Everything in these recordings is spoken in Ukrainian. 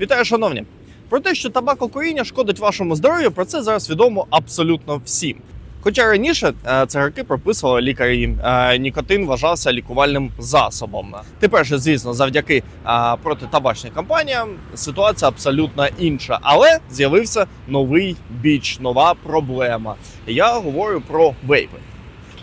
Вітаю, шановні! Про те, що табакокуріння шкодить вашому здоров'ю, про це зараз відомо абсолютно всім. Хоча раніше е, цигарки прописували лікарі, е, нікотин вважався лікувальним засобом. Тепер же, звісно, завдяки е, протитабачним кампаніям ситуація абсолютно інша. Але з'явився новий біч, нова проблема. Я говорю про вейпи.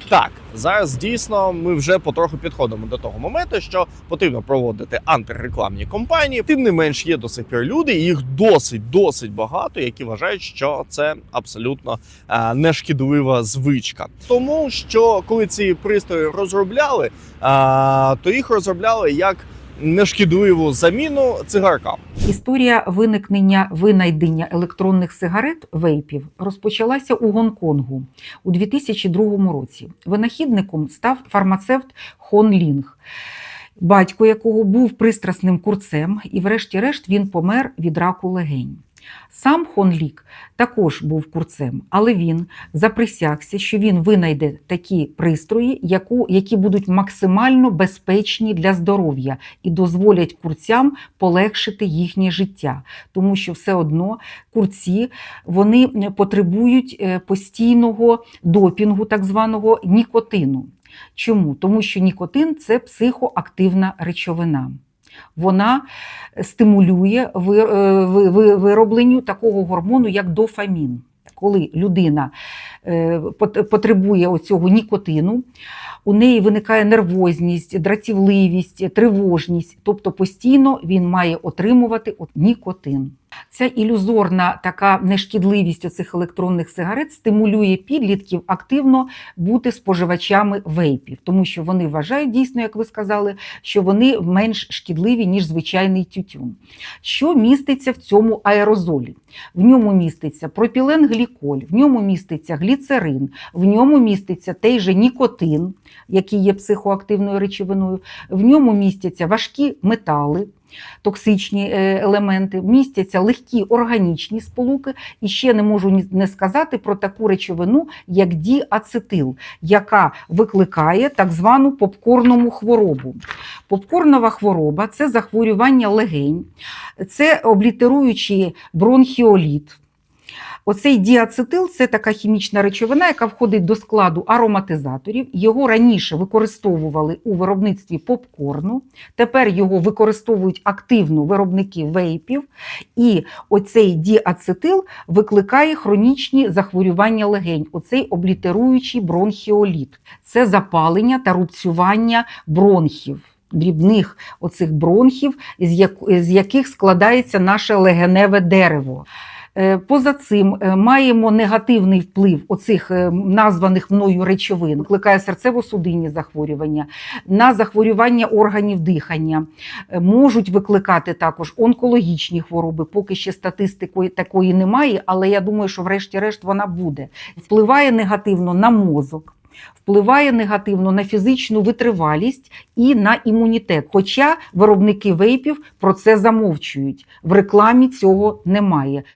Так, зараз дійсно ми вже потроху підходимо до того моменту, що потрібно проводити антирекламні кампанії. Тим не менш, є до сих пір люди, і їх досить досить багато, які вважають, що це абсолютно е, нешкідлива звичка. Тому що коли ці пристрої розробляли, е, то їх розробляли як нешкідливу заміну цигаркам. Історія виникнення винайдення електронних сигарет вейпів розпочалася у Гонконгу у 2002 році. Винахідником став фармацевт Хон Лінг, батько якого був пристрасним курцем, і, врешті-решт, він помер від раку легень. Сам Хон Лік також був курцем, але він заприсягся, що він винайде такі пристрої, яку, які будуть максимально безпечні для здоров'я і дозволять курцям полегшити їхнє життя, тому що все одно курці вони потребують е, постійного допінгу, так званого нікотину. Чому? Тому що нікотин це психоактивна речовина. Вона стимулює е, ви- ви- виробленню такого гормону, як дофамін. Коли людина е, потребує оцього нікотину, у неї виникає нервозність, дратівливість, тривожність, тобто постійно він має отримувати от нікотин. Ця ілюзорна така нешкідливість оцих електронних сигарет стимулює підлітків активно бути споживачами вейпів, тому що вони вважають дійсно, як ви сказали, що вони менш шкідливі, ніж звичайний тютюн. Що міститься в цьому аерозолі? В ньому міститься пропіленгліколь, в ньому міститься гліцерин, в ньому міститься той же нікотин, який є психоактивною речовиною, в ньому містяться важкі метали. Токсичні е, елементи, містяться легкі органічні сполуки, і ще не можу не сказати про таку речовину, як діацетил, яка викликає так звану попкорнову хворобу. Попкорнова хвороба це захворювання легень, це облітеруючий бронхіоліт. Оцей діацетил це така хімічна речовина, яка входить до складу ароматизаторів. Його раніше використовували у виробництві попкорну. Тепер його використовують активно виробники вейпів. І оцей діацетил викликає хронічні захворювання легень, оцей облітеруючий бронхіоліт. Це запалення та рубцювання бронхів. Дрібних оцих бронхів, з як- з яких складається наше легеневе дерево. Е, Поза цим е, маємо негативний вплив оцих е, названих мною речовин, викликає серцево-судинні захворювання, на захворювання органів дихання, можуть викликати також онкологічні хвороби. Поки ще статистики такої немає, але я думаю, що врешті-решт вона буде. Впливає негативно на мозок. Впливає негативно на фізичну витривалість і на імунітет. Хоча виробники вейпів про це замовчують. В рекламі цього немає.